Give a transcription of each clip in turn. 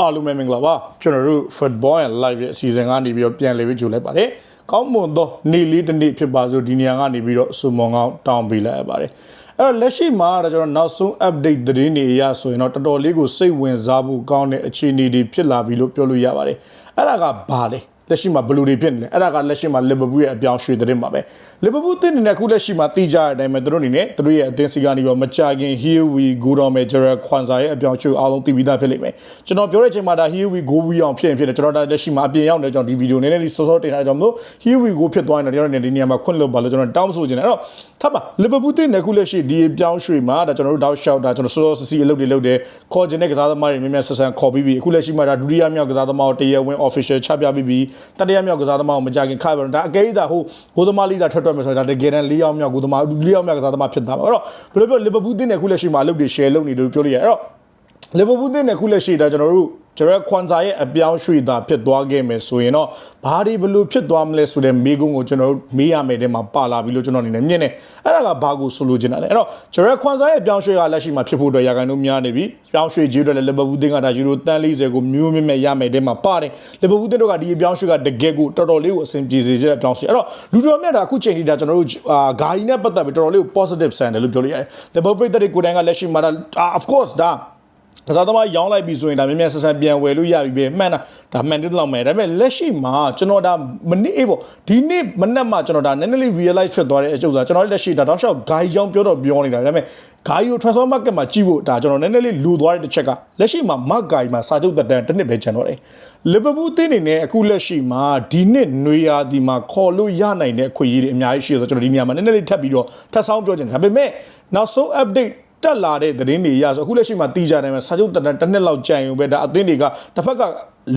အားလုံးပဲမင်္ဂလာပါကျွန်တော်တို့ Football and Live ရဲ့အစီအစဉ်ကနေပြီးတော့ပြန်လည်ပြီးကြိုလိုက်ပါတယ်ကောင်းမွန်သောနေ့လေးတစ်နေ့ဖြစ်ပါစို့ဒီနေရာကနေပြီးတော့စုံမုံကောင်းတောင်းပေးလိုက်ရပါတယ်အဲ့တော့လက်ရှိမှာတော့ကျွန်တော်နောက်ဆုံး update သတင်းတွေအရဆိုရင်တော့တော်တော်လေးကိုစိတ်ဝင်စားဖို့ကောင်းတဲ့အခြေအနေတွေဖြစ်လာပြီလို့ပြောလို့ရပါတယ်အဲ့ဒါကဘာလဲ လက်ရှိမှာဘလူတွေဖြစ်နေတယ်အဲ့ဒါကလက်ရှိမှာလီဗာပူးရဲ့အပြောင်းရွှေ့တဲ့မှာပဲလီဗာပူးတင်းနေတဲ့ခုလက်ရှိမှာတီးကြတဲ့အတိုင်းပဲသူတို့အနေနဲ့သူတို့ရဲ့အသင်းစီကနေပြီးတော့မကြခင် here we go တော့မယ် Gerard Kwanzaa ရဲ့အပြောင်းရွှေ့အားလုံးတည်ပြီးသားဖြစ်လိမ့်မယ်ကျွန်တော်ပြောတဲ့အချိန်မှာဒါ here we go ဝီအောင်ဖြစ်ရင်ဖြစ်တယ်ကျွန်တော်ဒါလက်ရှိမှာအပြင်ရောက်နေကြောင်းဒီဗီဒီယိုနည်းနည်းလေးစောစောတင်ထားကြောင်းမို့ here we go ဖြစ်သွားရင်တော့ကျွန်တော်ဒီနေရာမှာခွင့်လွှတ်ပါလို့ကျွန်တော်တောင်းဆိုချင်တယ်အဲ့တော့ထပ်ပါလီဗာပူးတင်းနေခုလက်ရှိဒီအပြောင်းရွှေ့မှာဒါကျွန်တော်တို့တောက်လျှောက်ဒါကျွန်တော်စောစောစီစီအလုပ်တွေလုပ်တယ်ခေါ်ခြင်းတဲ့ကစားသမားတွေများများဆက်ဆံခေါ်ပြီးပြီအခုလက်ရှိမှာဒါဒုတိယမြောက်ကစားသမားကိုတရားဝင် official ချပြပြီးပြီတတိယမြောက်ကစားသမားကိုမကြခင်ခါပြတော့ဒါအကဲဒါဟိုဂိုးသမားလေးဒါထွက်ထွက်မယ်ဆိုတော့ဒါတကယ်တမ်း၄ယောက်မြောက်ဂိုးသမား၄ယောက်မြောက်ကစားသမားဖြစ်သွားမှာအဲ့တော့ဘယ်လိုပြောလီဗာပူးတင်းနေခုလက်ရှိမှာအလုပ်တွေ share လုပ်နေတယ်လို့ပြောလို့ရတယ်အဲ့တော့လီဗာပူးတင်းနေခုလက်ရှိဒါကျွန်တော်တို့ ဂျရက်ခွန်ဇာရဲ့အပြောင်းရွှေ့တာဖြစ်သွားခဲ့မယ်ဆိုရင်တော့ဘာဒီဘလို့ဖြစ်သွားမလဲဆိုတဲ့မိကုန်းကိုကျွန်တော်တို့မေးရမယ်တဲ့မှာပါလာပြီလို့ကျွန်တော်အနေနဲ့မြင်တယ်အဲ့ဒါကဘာကိုဆိုလိုချင်တာလဲအဲ့တော့ဂျရက်ခွန်ဇာရဲ့အပြောင်းရွှေ့ကလက်ရှိမှာဖြစ်ဖို့အတွက်ရာခိုင်နှုန်းများနေပြီပြောင်းရွှေ့ကြီးတွေလည်းလီဗာပူးတင်းကဒါယူရိုတန်40ကိုမျိုးမြင့်မဲ့ရမယ်တဲ့မှာပါတယ်လီဗာပူးတင်းတို့ကဒီအပြောင်းရွှေ့ကတကယ်ကိုတော်တော်လေးကိုအဆင်ပြေစေတဲ့အပြောင်းရွှေ့အဲ့တော့လူတော်မြတ်ဒါအခုချိန်ထိဒါကျွန်တော်တို့အာဂါယီနဲ့ပတ်သက်ပြီးတော်တော်လေးကို positive ဆန်တယ်လို့ပြောလို့ရတယ်လီဗာပူးပြည်သက်တွေကိုယ်တိုင်ကလက်ရှိမှာဒါ of course ဒါ ကစားသမားရောင်းလိုက်ပြီဆိုရင်ဒါမြဲမြဲဆက်ဆက်ပြန်ဝယ်လို့ရပြီပဲမှန်တာဒါမှန်တယ်လောက်မယ်ဒါပေမဲ့လက်ရှိမှာကျွန်တော်ဒါမနေ့အေးပေါ့ဒီနေ့မနေ့မှကျွန်တော်ဒါနည်းနည်းလေး realize ဖြစ်သွားတဲ့အကျုပ်စားကျွန်တော်လက်ရှိဒါတော့ရှောက်ဂိုင်းကြောင်းပြောတော့ပြောနေတာဒါပေမဲ့ဂိုင်းကို transfer market မှာကြည့်ဖို့ဒါကျွန်တော်နည်းနည်းလေးလူသွားတဲ့တစ်ချက်ကလက်ရှိမှာ mark ဂိုင်းမှာစာချုပ်တက်တန်တစ်နှစ်ပဲကျန်တော့တယ်လီဗာပူးတင်းနေနဲ့အခုလက်ရှိမှာဒီနှစ်နွေရာသီမှာခေါ်လို့ရနိုင်တဲ့အခွင့်အရေးတွေအများကြီးရှိတယ်ဆိုတော့ကျွန်တော်ဒီနေရာမှာနည်းနည်းလေးထပ်ပြီးတော့ထပ်ဆောင်ပြောချင်တယ်ဒါပေမဲ့နောက်ဆုံး update တက်လာတဲ့သတင်းတွေရဆိုအခုလက်ရှိမှာတီးကြတယ်မှာစာချုပ်တန်တစ်နှစ်လောက်ကြာရင်ပဲဒါအသင်းတွေကတစ်ဖက်က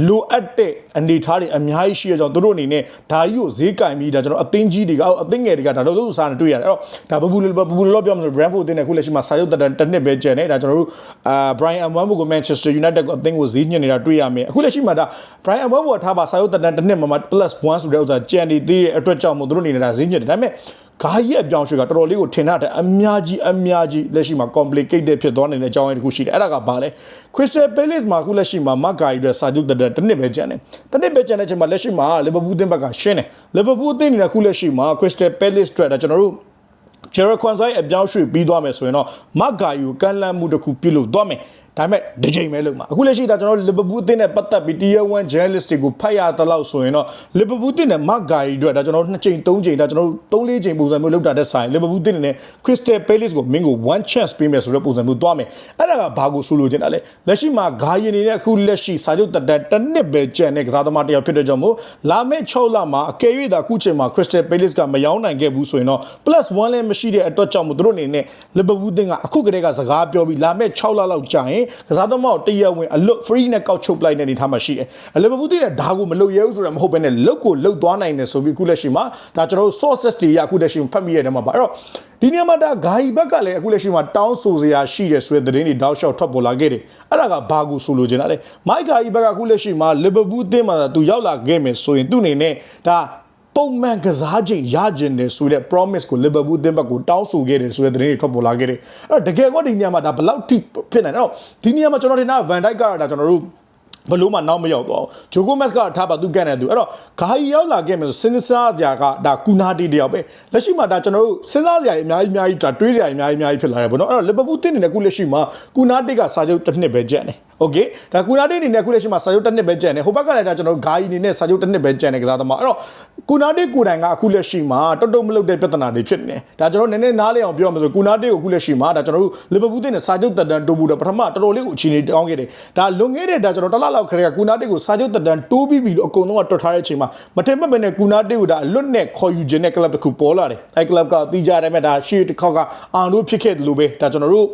လိုအပ်တဲ့အနေထားတွေအများကြီးရှိရကြောင်းသူတို့အနေနဲ့ဒါကြီးကိုဈေးကင်ပြီးဒါကျွန်တော်အသင်းကြီးတွေကအသင်းငယ်တွေကဒါလို့လို့စာနေတွေ့ရတယ်အဲ့တော့ဒါဘဘူလဘဘူလောပြောမှဆို Brentford အသင်းနဲ့အခုလက်ရှိမှာစာချုပ်တန်တစ်နှစ်ပဲကျန်နေဒါကျွန်တော်တို့အာ Brian Mbeumo ကို Manchester United ကိုအသင်းကိုဈေးညှစ်နေတာတွေ့ရမယ်အခုလက်ရှိမှာဒါ Brian Mbeumo ကထားပါစာချုပ်တန်တစ်နှစ်မှာ plus 1ဆိုတဲ့ဥစ္စာကျန်နေသေးတဲ့အတွက်ကြောင့်မို့သူတို့အနေနဲ့ဒါဈေးညှစ်တယ်ဒါပေမဲ့ဂါကြီးအပြောင်းရွှေ့ကတော်တော်လေးကိုထင်တာတဲ့အများကြီးအများကြီးလက်ရှိမှာ complicated ဖြစ်သွားနေတဲ့အကြောင်းအရာတစ်ခုရှိတယ်အဲ့ဒါကဘာလဲ Crystal Palace မှာအခုလက်ရှိမှာမတ်ဂါကြီးရဲ့စာချုပ်တက်တစ်နှစ်ပဲကျန်တယ်တစ်နှစ်ပဲကျန်တဲ့အချိန်မှာလက်ရှိမှာ Liverpool အသင်းဘက်ကရှင်းတယ် Liverpool အသင်းအနေနဲ့အခုလက်ရှိမှာ Crystal Palace အတွက်ဒါကျွန်တော်တို့ Gerard Kwanzaa အပြောင်းရွှေ့ပြီးသွားမယ်ဆိုရင်တော့မတ်ဂါယူကန့်လန့်မှုတစ်ခုပြုလုပ်သွားမယ် ဒါပေမဲ့ဒီချိန်ပဲလုပ်မှာအခုလက်ရှိဒါကျွန်တော်လီဗာပူးအသင်းနဲ့ပတ်သက်ပြီး Tier 1 journalist တွေကိုဖတ်ရတဲ့လောက်ဆိုရင်တော့လီဗာပူးအသင်းနဲ့မတ်ဂါယူအတွက်ဒါကျွန်တော်နှစ်ချိန်သုံးချိန်ဒါကျွန်တော်သုံးလေးချိန်ပုံစံမျိုးလုပ်တာတဲ့ဆိုင်လီဗာပူးအသင်းနဲ့ Crystal Palace ကိုမင်းကို one chance ပေးမယ်ဆိုတဲ့ပုံစံမျိုးသွားမယ်အဲ့ဒါကဘာကိုဆိုလိုချင်တာလဲလက်ရှိမှာဂါယီနေတဲ့အခုလက်ရှိစာချုပ်တက်တက်တစ်နှစ်ပဲကျန်တဲ့ကစားသမားတစ်ယောက်ဖြစ်တဲ့ကြောင့်မို့လာမယ့်6လမှာအကယ်၍ဒါအခုချိန်မှာ Crystal Palace ကမယောင်းနိုင်ခဲ့ဘူးဆိုရင်တော့ plus 1လည်းမရှိတဲ့အတွက်ကြောင့်မို့သူတို့အနေနဲ့လီဗာပူးအသင်းကအခုကတည်းကစကားပြောပြီးလာမယ့်6လလောက်ကြာရင်ကစားသမားကိုတရားဝင်အလွတ် free နဲ့ကောက်ချုပ်ပလိုက်တဲ့အနေထားမှာရှိတယ်။လီဗာပူးအသင်းကဒါကိုမလုပ်ရဘူးဆိုတာမဟုတ်ဘဲနဲ့လုတ်ကိုလုတ်သွားနိုင်တယ်ဆိုပြီးအခုလက်ရှိမှာဒါကျွန်တော်တို့ sources တွေရအခုလက်ရှိဖတ်မိရတဲ့မှာပါအဲ့တော့ဒီနေရာမှာဒါဂါယီဘက်ကလည်းအခုလက်ရှိမှာတောင်းဆိုစရာရှိတယ်ဆိုတဲ့သတင်းတွေတောက်လျှောက်ထွက်ပေါ်လာခဲ့တယ်အဲ့ဒါကဘာကိုဆိုလိုချင်တာလဲမိုက်ဂါယီဘက်ကအခုလက်ရှိမှာလီဗာပူးအသင်းမှာသူရောက်လာခဲ့မယ်ဆိုရင်သူ့အနေနဲ့ဒါ ပုံမှန်ကစားချိန်ရကျင်တယ်ဆိုတဲ့ promise ကို Liverpool အသင်းဘက်ကိုတောင်းဆိုခဲ့တယ်ဆိုတဲ့သတင်းတွေထွက်ပေါ်လာခဲ့တယ်အဲ့တော့တကယ်ကောဒီနေရာမှာဒါဘယ်လောက်ထိဖြစ်နိုင်လဲအဲ့တော့ဒီနေရာမှာကျွန်တော်ထင်တာ Van Dijk ကတော့ဒါကျွန်တော်တို့ ဘလို့မှနောက်မရောက်တော့ဂျိုကိုမက်စ်ကထားပါသူကန်နေသူအဲ့တော့ဂါဟီရောက်လာခဲ့မယ်ဆိုစဉ်းစားကြကဒါကူနာတီတယောက်ပဲလက်ရှိမှာဒါကျွန်တော်တို့စဉ်းစားစရာအများကြီးအများကြီးဒါတွေးစရာအများကြီးအများကြီးဖြစ်လာတယ်ပေါ့နော်အဲ့တော့လီဗာပူးတင်းနေတဲ့ခုလက်ရှိမှာကူနာတီကစာချုပ်တစ်နှစ်ပဲကျန်တယ်โอเคဒါကူနာတီအနေနဲ့ခုလက်ရှိမှာစာချုပ်တစ်နှစ်ပဲကျန်တယ်ဟိုဘက်ကလည်းဒါကျွန်တော်တို့ဂါဟီအနေနဲ့စာချုပ်တစ်နှစ်ပဲကျန်တယ်ကစားသမားအဲ့တော့ကူနာတီကိုတိုင်ကအခုလက်ရှိမှာတော်တော်မလုပ်တဲ့ပြဿနာတွေဖြစ်နေတယ်ဒါကျွန်တော်နည်းနည်းနားလည်အောင်ပြောရမှာဆိုကူနာတီကိုအခုလက်ရှိမှာဒါကျွန်တော်တို့လီဗာပူးတင်းနဲ့စာချုပ်တက်တန်တိုးဖို့တော့ပထမတော်တော်လေးကိုအခြေအနေတောင်းခဲ့တယ်ဒါလွန်ခဲ့တဲ့ဒါကျွန်တော်တစ်လ လလောက်ခရေကကူနာတီကိုစာချုပ်တက်တန်တိုးပြီးပြီလို့အကုန်လုံးကတွတ်ထားတဲ့အချိန်မှာမထင်မှတ်ပဲနဲ့ကူနာတီကိုဒါအလွတ်နဲ့ခေါ်ယူခြင်းတဲ့ကလပ်တစ်ခုပေါ်လာတယ်အဲကလပ်ကတီးကြတယ်မဲ့ဒါရှေ့တစ်ခေါက်ကအာနိုဖြစ်ခဲ့တယ်လို့ပဲဒါကျွန်တော်တို့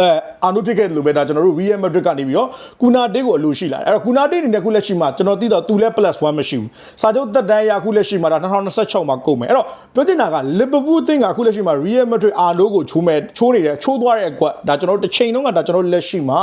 အဲအာနုဖြစ်ခဲ့တယ်လို့ပဲဒါကျွန်တော်တို့ Real Madrid ကနေပြီးတော့ကူနာတေးကိုအလိုရှိလာတယ်အဲ့တော့ကူနာတေးအနေနဲ့ခုလက်ရှိမှာကျွန်တော်သိတော့သူလည်း plus 1မရှိဘူးစာချုပ်သက်တမ်းရခုလက်ရှိမှာဒါ2026မှာကုန်မယ်အဲ့တော့ပြောချင်တာက Liverpool အသင်းကခုလက်ရှိမှာ Real Madrid အာနိုကိုချိုးမဲ့ချိုးနေတယ်ချိုးသွားတဲ့အကွက်ဒါကျွန်တော်တို့တစ်ချိန်လုံးကဒါကျွန်တော်တို့လက်ရှိမှာ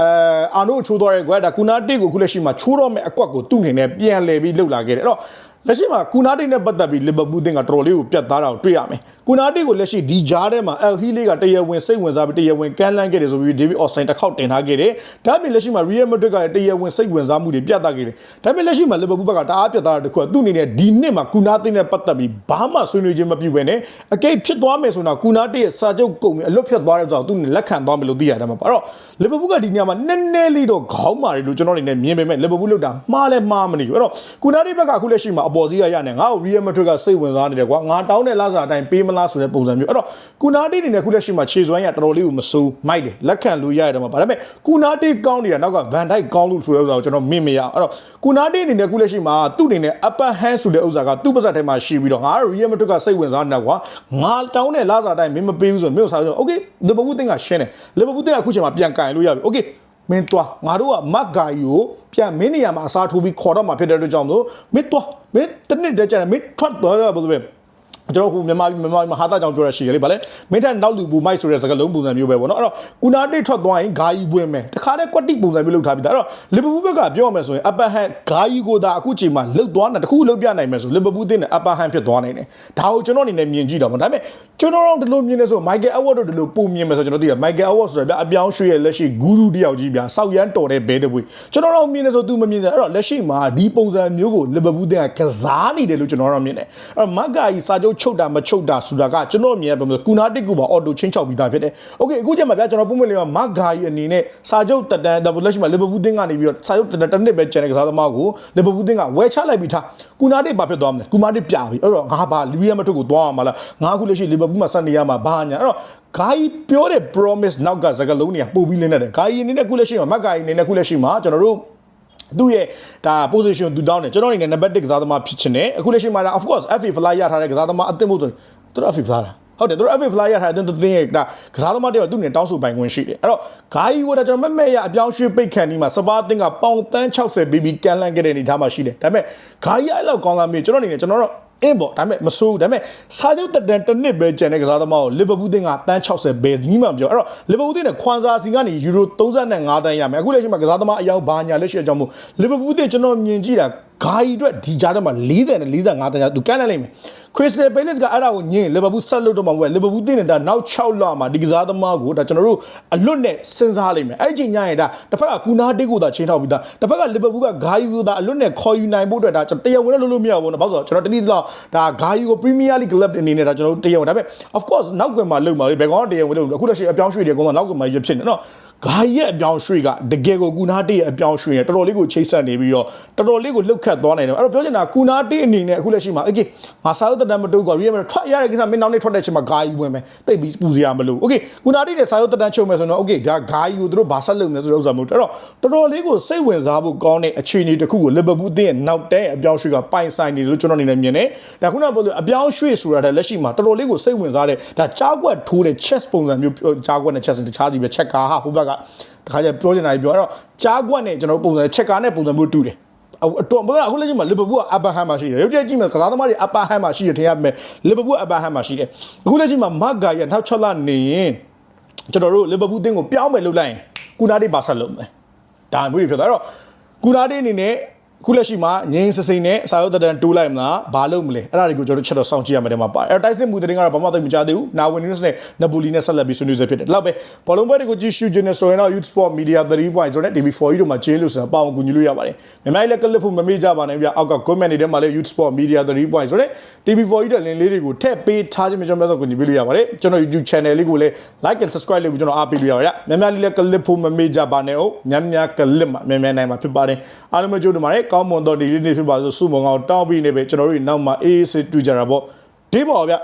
အဲအာနိုကိုချိုးသွားတဲ့အကွက်ဒါကူနာတေးကိုခုလက်ရှိမှာချိုးတော့မဲ့အကွက်ကိုသူ့ငင်နဲ့ပြန်လဲပြီးလှုပ်လာခဲ့တယ်အဲ့တော့ လက်ရှိမှာကူနာတိတ်နဲ့ပတ်သက်ပြီးလီဗာပူးအသင်းကတော်တော်လေးကိုပြတ်သားတာကိုတွေ့ရမယ်ကူနာတိတ်ကိုလက်ရှိဒီဂျားထဲမှာအယ်ဟီလေးကတရားဝင်စိတ်ဝင်စားပြီးတရားဝင်ကန်လန်းခဲ့တယ်ဆိုပြီးဒေးဗစ်အော့စတိုင်းတစ်ခေါက်တင်ထားခဲ့တယ်ဒါပေမဲ့လက်ရှိမှာရီယယ်မက်ဒရစ်ကလည်းတရားဝင်စိတ်ဝင်စားမှုတွေပြတ်သားခဲ့တယ်ဒါပေမဲ့လက်ရှိမှာလီဗာပူးဘက်ကတအားပြတ်သားတာတစ်ခုကသူ့အနေနဲ့ဒီနှစ်မှာကူနာတိတ်နဲ့ပတ်သက်ပြီးဘာမှဆွေးနွေးခြင်းမပြုဘဲနဲ့အကိတ်ဖြစ်သွားမယ်ဆိုတော့ကူနာတိတ်ရဲ့စာချုပ်ကုန်ပြီးအလွတ်ဖြတ်သွားတဲ့ဆိုတော့သူ့အနေနဲ့လက်ခံသွားမယ်လို့သိရတယ်မှာပါတော့လီဗာပူးကဒီညမှာနည်းနည်းလေးတော့ခေါင်းမာတယ်လို့ကျွန်တော်အနေနဲ့မြင်ပေမဲ့လီဗာပူးလောက်တာမှားလဲမှားမနေဘူးအဲ့တော့ကူနာတိတ်ဘက်ကအခုလက်ရှိမှာအပေါ်စီးရရနေငါ့ကို Real Madrid ကစိတ်ဝင်စားနေတယ်ကွာငါတောင်းတဲ့လစာအတိုင်းပေးမလားဆိုတဲ့ပုံစံမျိုးအဲ့တော့ကူနာတီအနေနဲ့ခုလက်ရှိမှာခြေစွမ်းရတော်တော်လေးကိုမစိုးမိုက်တယ်လက်ခံလို့ရတယ်မှာဒါပေမဲ့ကူနာတီကောင်းနေတာနောက်ကဗန်ဒိုက်ကောင်းလို့ဆိုတဲ့ဥစ္စာကိုကျွန်တော်မင်မရအဲ့တော့ကူနာတီအနေနဲ့ခုလက်ရှိမှာသူ့အနေနဲ့ upper hand ဆိုတဲ့ဥစ္စာကသူ့ပါဇက်ထဲမှာရှိပြီးတော့ငါ Real Madrid ကစိတ်ဝင်စားနေတာကွာငါတောင်းတဲ့လစာအတိုင်းမင်းမပေးဘူးဆိုရင်မင်းကိုစားဆို Okay Liverpool တင်ကရှင်းတယ် Liverpool တင်ကအခုချိန်မှာပြန်ကင်လို့ရပြီ Okay မင်းတွားငါတို့ကမတ်ဂါယီကိုပြန်မင်းနေရာမှာအစားထိုးပြီးခေါ်တော့မှာဖြစ်တဲ့အတွက်ကြောင့်မို့မင်းတွားမင်းတစ်နှစ်တည်းကျတယ်မင်းထွက်သွားတော့ဘယ်လိုပဲ ကျွန်တော်ဟိုမြန်မာပြည်မြန်မာပြည်မှာဟာတာကြောင့်ပြောရရှိရလေဗါလဲမင်းထက်နောက်လူဘူမိုက်ဆိုတဲ့စကားလုံးပုံစံမျိုးပဲပေါ့နော်အဲ့တော့ကူနာတိတ်ထွက်သွားရင်ဂါယီပွင့်မယ်တခါတည်းကွက်တိပုံစံမျိုးလုပ်ထားပြီးသားအဲ့တော့လီဗာပူးဘက်ကပြောရမယ်ဆိုရင်အပဟန်ဂါယီကိုသာအခုချိန်မှာလှုပ်သွားတာတခုလှုပ်ပြနိုင်မယ်ဆိုလီဗာပူးတင်းနဲ့အပဟန်ဖြစ်သွားနိုင်တယ်ဒါကိုကျွန်တော်အနေနဲ့မြင်ကြည့်တော့ဗောဒါပေမဲ့ကျွန်တော်တို့ဒီလိုမြင်နေဆိုမိုက်ကယ်အဝတ်တို့ဒီလိုပုံမြင်မယ်ဆိုကျွန်တော်သိရမိုက်ကယ်အဝတ်ဆိုတော့ဗျအပြောင်းရွှေ့ရဲ့လက်ရှိဂူရူတယောက်ကြီးဗျစောက်ရမ်းတော်တဲ့ဘဲတပွေကျွန်တော်တို့မြင်နေဆို तू မမြင်စအဲ့တော့လက်ရှိမှာဒီပုံစံမျိုးကိုလီဗာပူးတင်းကကစားနေတယ်လို့ကျွန်တော်တို့မြင်တယ်အဲ့တော့မက်ဂါကြီးစာချုပ်ချုပ်တာမချုပ်တာဆိုတာကကျွန်တော်မြင်ရပုံစံကူနာတစ်ကူပါအော်တိုချင်းချောက်ပြီးသားဖြစ်တယ်။ Okay အခုချက်မှာဗျာကျွန်တော်ပုံမှန်လေးမှာမက်ဂါကြီးအနေနဲ့စာချုပ်တက်တန်းဒါလက်ရှိမှာလီဗာပူးတင်းကနေပြီးတော့စာချုပ်တက်တန်းတစ်နှစ်ပဲကျန်တဲ့ကစားသမားကိုလီဗာပူးတင်းကဝယ်ချလိုက်ပြီးသားကူနာတစ်ဘာဖြစ်သွားမလဲကူနာတစ်ပြပြီအဲ့တော့ငါဘာလီဗီယာမထုတ်ကိုသွားအောင်မလားငါအခုလက်ရှိလီဗာပူးမှာစနေရမှာဘာညာအဲ့တော့ဂါကြီးပြောတဲ့ promise နောက်ကစကားလုံးတွေကပို့ပြီးလင်းနေတယ်ဂါကြီးအနေနဲ့ခုလက်ရှိမှာမက်ဂါကြီးအနေနဲ့ခုလက်ရှိမှာကျွန်တော်တို့ သူ့ရဲ့ဒါ position သူတောင်းတယ်ကျွန်တော်အနေနဲ့ number 1ကစားသမားဖြစ်ချင်တယ်အခုလက်ရှိမှာဒါ of course FA fly ရထားတဲ့ကစားသမားအသစ်မို့ဆိုရင်သူတို့ FA fly လားဟုတ်တယ်သူတို့ FA fly ရထားတဲ့တင်းရဲ့ဒါကစားသမားတွေတော့သူ့အနေနဲ့တောင်းဆိုပိုင်ခွင့်ရှိတယ်အဲ့တော့ဂါယီဝဒါကျွန်တော်မက်မဲရအပြောင်းရွှေ့ပိတ်ခံဒီမှာစပါးတင်းကပေါင်တန်း60 BB ကန်လန့်ခဲ့တဲ့အနေထားမှာရှိတယ်ဒါပေမဲ့ဂါယီအဲ့လောက်ကောင်းလာမြေကျွန်တော်အနေနဲ့ကျွန်တော်တို့ အင်းပေါ့ဒါပေမဲ့မဆိုးဒါပေမဲ့စာချုပ်တက်တန်တစ်နှစ်ပဲကျန်တဲ့ကစားသမားကိုလီဗာပူးတင်းကတန်း60ပဲညီမှပြောအဲ့တော့လီဗာပူးတင်းနဲ့ခွန်စာစီကနေယူရို35တန်းရမယ်အခုလက်ရှိမှာကစားသမားအယောက်ဘာညာလက်ရှိအကြောင်းမို့လီဗာပူးတင်းကျွန်တော်မြင်ကြည့်တာ ဂါကြီးအတွက်ဒီကြားထဲမှာ40နဲ့45တန်းရသူကန့်လိုက်လိမ့်မယ်ခရစ်စတယ်ပဲလစ်ကအဲ့ဒါကိုညင်လီဗာပူးဆက်လုပ်တော့မှာပဲလီဗာပူးတင်းနေတာနောက်6လမှာဒီကစားသမားကိုဒါကျွန်တော်တို့အလွတ်နဲ့စဉ်းစားလိမ့်မယ်အဲ့ချိန်ညရင်ဒါတစ်ဖက်ကကူနာတိတ်ကိုသာချင်းထောက်ပြီးသားတစ်ဖက်ကလီဗာပူးကဂါကြီးကိုသာအလွတ်နဲ့ခေါ်ယူနိုင်ဖို့အတွက်ဒါကျွန်တော်တရားဝင်လို့လို့မရဘူးနော်ဘာလို့ဆိုတော့ကျွန်တော်တတိလောက်ဒါဂါကြီးကို Premier League Club အနေနဲ့ဒါကျွန်တော်တို့တရားဝင်ဒါပေမဲ့ of course နောက်ကွယ်မှာလုံမှာလေဘယ်ကောင်တရားဝင်လို့အခုလက်ရှိအပြောင်းရွှေ့တယ်ကောင်ကနောက်ကွယ်မှာရဖြစ်နေနော် ဂါရက်အပြောင်းရွှေ့ကတကယ်ကိုကူနာတေးရဲ့အပြောင်းရွှေ့ရတော်တော်လေးကိုချိတ်ဆက်နေပြီးတော့တော်တော်လေးကိုလှုပ်ခတ်သွားနိုင်တယ်အဲ့တော့ပြောချင်တာကူနာတေးအနေနဲ့အခုလက်ရှိမှာအိုကေငါစာရုပ်တက်တမ်းမတိုးကွာရီယမ်ထွက်ရတဲ့ကိစ္စမင်းနောက်နေ့ထွက်တဲ့ချိန်မှာဂါကြီးဝင်မယ်တိတ်ပြီးပူစရာမလိုအိုကေကူနာတေးရဲ့စာရုပ်တက်တမ်းချုပ်မယ်ဆိုတော့အိုကေဒါဂါကြီးကိုတို့ဘာဆက်လုပ်မလဲဆိုတဲ့ဥစ္စာမျိုးအဲ့တော့တော်တော်လေးကိုစိတ်ဝင်စားဖို့ကောင်းတဲ့အခြေအနေတစ်ခုကိုလီဗာပူးအသင်းရဲ့နောက်တန်းအပြောင်းရွှေ့ကပိုင်ဆိုင်နေတယ်လို့ကျွန်တော်အနေနဲ့မြင်တယ်ဒါခုနကပြောလို့အပြောင်းရွှေ့ဆိုတာတဲ့လက်ရှိမှာတော်တော်လေးကိုစိတ်ဝင်စားတဲ့ဒါကြားကွက်ထိုးတဲ့ chess ပုံစံမျိုးကြားကွက်နဲ့ chess တခြားစီပဲ check ကားဟာဟိုဘက်ကတခါကျပြောချင်တာကြီးပြောအဲ့တော့ကြားကွက်နဲ့ကျွန်တော်ပုံစံ check ကာနဲ့ပုံစံမျိုးတူတယ်အတော့ဘာအခုလက်ရှိမှာလီဗာပူးကအဘာဟမ်မှာရှိတယ်ရုပ်ပြကြည့်မယ်ကစားသမားတွေအဘာဟမ်မှာရှိတယ်ထင်ရမယ်လီဗာပူးအဘာဟမ်မှာရှိတယ်အခုလက်ရှိမှာမတ်ဂါရနောက်6လနေရင်ကျွန်တော်တို့လီဗာပူးတင်းကိုပြောင်းမယ်လုပ်လိုက်ရင်ကူနာတိဘာဆက်လုပ်မယ်ဒါမျိုးတွေဖြစ်သွားတော့ကူနာတိအနေနဲ့ ခုလက်ရှိမှာငင်းစစိန်နဲ့စာရုပ်တဒန်တိုးလိုက်မလားဘာလုပ်မလဲအဲ့ဒါတွေကိုကျွန်တော်တို့ချက်တော့စောင့်ကြည့်ရမယ်တဲ့မှာပါအဲ့တိုက်စစ်မှုတဲ့ကတော့ဘာမှသိမကြသေးဘူးနာဝင်နင်းစ်နဲ့နပိုလီနဲ့ဆက်လက်ပြီးဆွေးနွေးစေဖြစ်တယ်ဒီလောက်ပဲဘောလုံးပွဲတွေကိုကြည့်ရှုခြင်းနဲ့ဆိုရင်တော့ Youth Sport Media 3.0ဆိုတဲ့ TV4 ကြီးတို့မှာကျေးလို့ဆိုတာပေါအောင်ကူညီလို့ရပါတယ်မြန်မာလည်းကလစ်ဖို့မမေ့ကြပါနဲ့ဗျအောက်က comment တွေထဲမှာလည်း Youth Sport Media 3.0ဆိုတဲ့ TV4 ကြီးတဲ့လင်းလေးတွေကိုထည့်ပေးထားခြင်းမျိုးကျွန်တော်တို့ကူညီပေးလို့ရပါတယ်ကျွန်တော် YouTube channel လေးကိုလည်း like and subscribe လုပ်ပြီးကျွန်တော်အားပေးလို့ရပါတယ်မြန်မာလည်းကလစ်ဖို့မမေ့ကြပါနဲ့ဟုတ်ညံ့ညံ့ကလစ်မှာမြန်မြန်နိုင်မှာဖြစ်ပါတယ်အားလုံးပဲကြိုးတင်ပါတယ်ကောင်းမွန်တော့ဒီလေးနေ့ဖြစ်ပါစို့စုမုံအောင်တောင်းပြီးနေပဲကျွန်တော်တို့နောက်မှာအေးအေးဆေးတွေ့ကြတာပေါ့ဒီပါဗျ